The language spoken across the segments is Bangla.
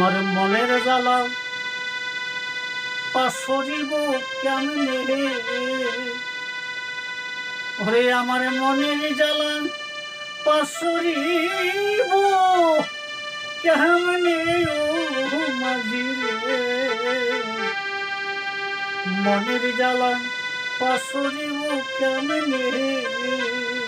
আমার মনের জ্বালা পাশরিব কেমনে ওরে আমার মনের জ্বালা পাশরিব কেমনে ও মাঝি রে? মনের জ্বালা পাশরিব কেমনে পরাণ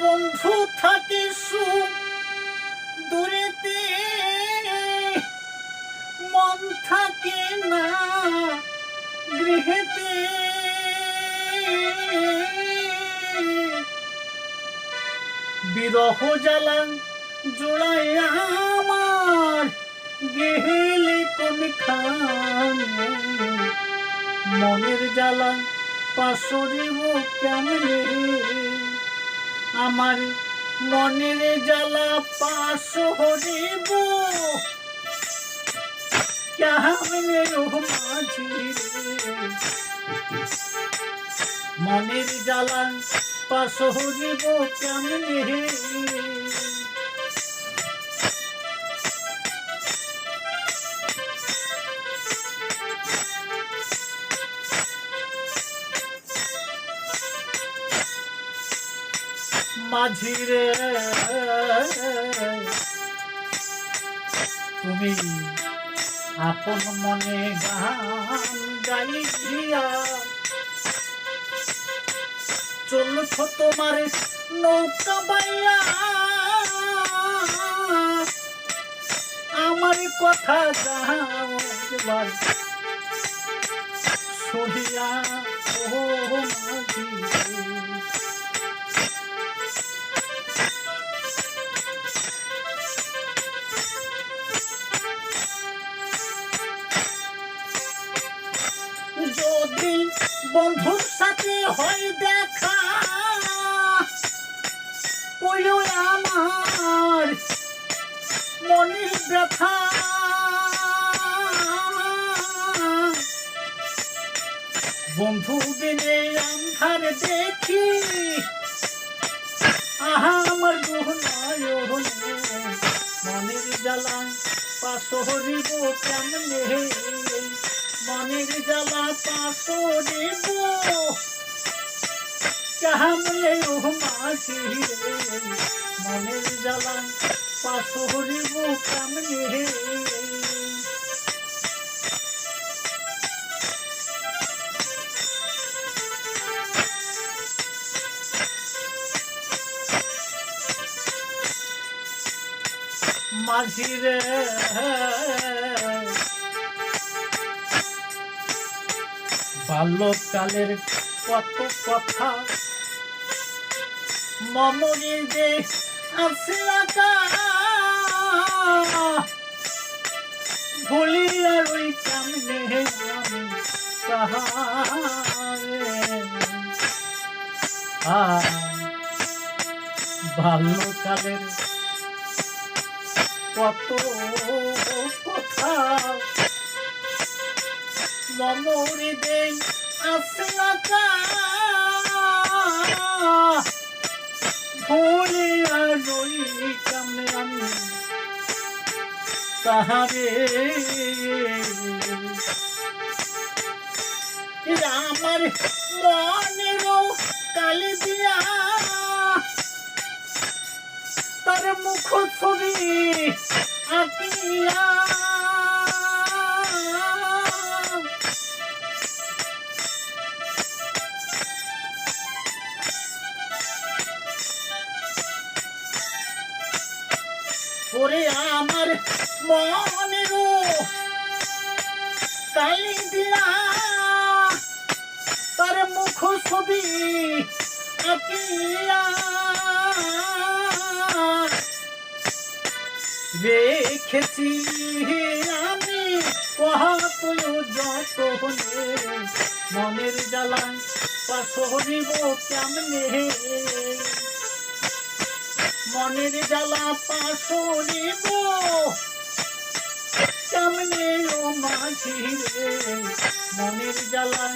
বন্ধু থাকে সুখ, দূরেতে মন থাকে না, গৃহেতে বিরহ জ্বালা জোড়ায় আমার গেলে কোন খানে মনের জ্বালা পাশরিব কেমনে? আমার মনের জ্বালা পাশ হরিব? মনের জ্বালা পাশ হরিব কেমনে মাঝি রে তুমি আপন মনে গান গাইয়া চলছ তোমার নৌকা বাইয়া। আমার কথা যাও একবার। শুনিয়া ও মাঝি বন্ধুর সাথে হয় দেখা। ওইও আমার মনের ব্যথা। বন্ধু দিনে আন্ধার দেখি। আহা, আমার গুহনায় মনের জ্বালা পাশরিব কেমনে? মনের জ্বালা পাশরিব কেমনে ও রে। মনের জ্বালা পাশরিব কেমনে মাঝি রে। বাল্যকালের কত কথা। মমরি যে আছে ভুলি আর ওই আমি বাল্যকালের কত কথা। মমরি দেই আসলা কা। ভুলে আর রই কামনে আমি তাহারে আমার মনেরও কালি দিয়া। তার মুখ ছবি আঁকিয়া ওরে আমার মনের কালি দিয়া তার মুখ ছবি রেখেছি আমি যত মনের জ্বালা পাশরিব কেমনে? মনের জ্বালা পাশরিব। কেমনে ও মাঝি মনের জ্বালা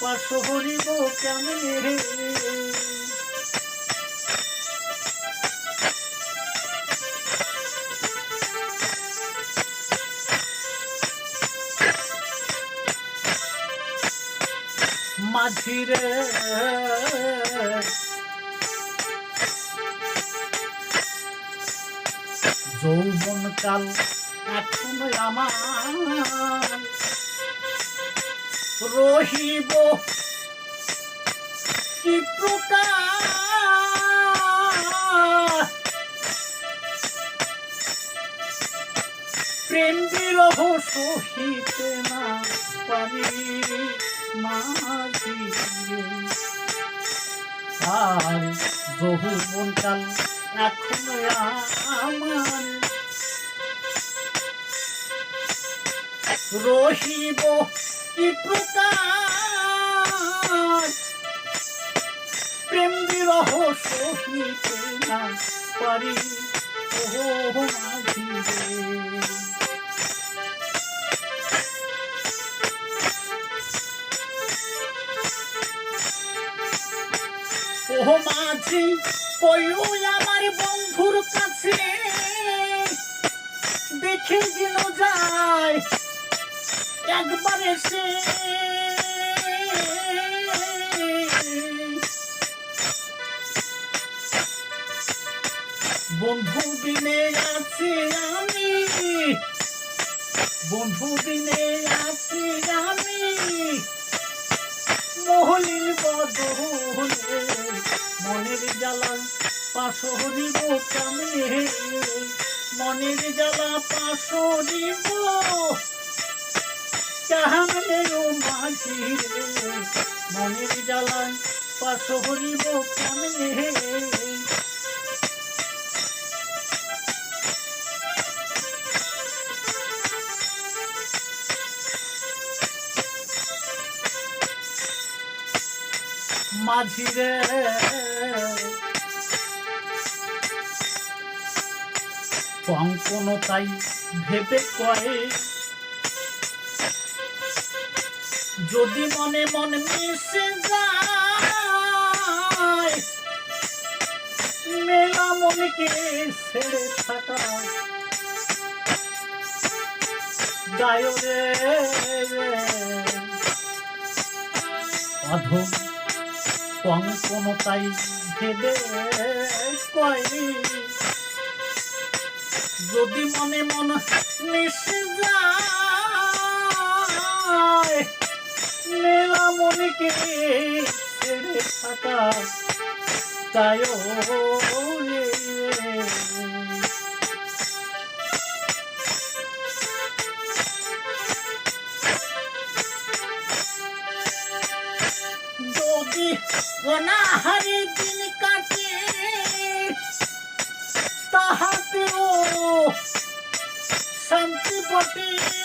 পাশ হরিব কেমনে রে? মাঝিরে যৌবন কাল এখন আমার রহিব কি প্রেম বিরহ না পারি মাঝি। আর বহু মন কাল রহিব কি প্রকার। প্রেম বিরহ সহিতে না পারি। ও মাঝি। রে। ও মাঝি। কইও আমার বন্ধুর কাছে দেখে দিল যায়, একবার এসে। বন্ধু দিনে আছি আমি, বন্ধু দিনে আছি আমি মহলিন বদলে মনের জ্বালা পাশরিব কামে মনের জ্বালা পাশরিব কামে ও মাঝি মনের জ্বালা পাশরিব কামে মাঝিরে। কঙ্কন তাই ভেবে কয়ে, যদি মনে মনে মিশে যায়, মেলা মনকে ছেড়ে থাকা গায় রে। অধম কঙ্কন তাই ভেবে কয় যদি মনে মন মিশে যায় মেলা কে ছেড়ে থাকা তাই অনাহারে দিন কাটে তাহাতেও শান্তি বটে।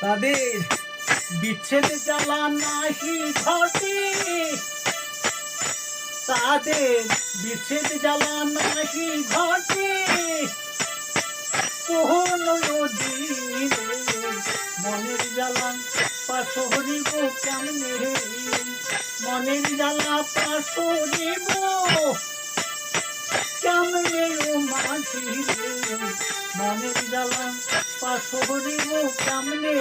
তাদের বিচ্ছেদ জ্বালা নাহি ঘটে। তাদের বিচ্ছেদ জ্বালা নাহি ঘটে। কোন মনের জ্বালা পাশরিব কেমনে? মনের জ্বালা পাশরিব কেমনে ও মাঝি মনের জ্বালা পাশরিব কেমনে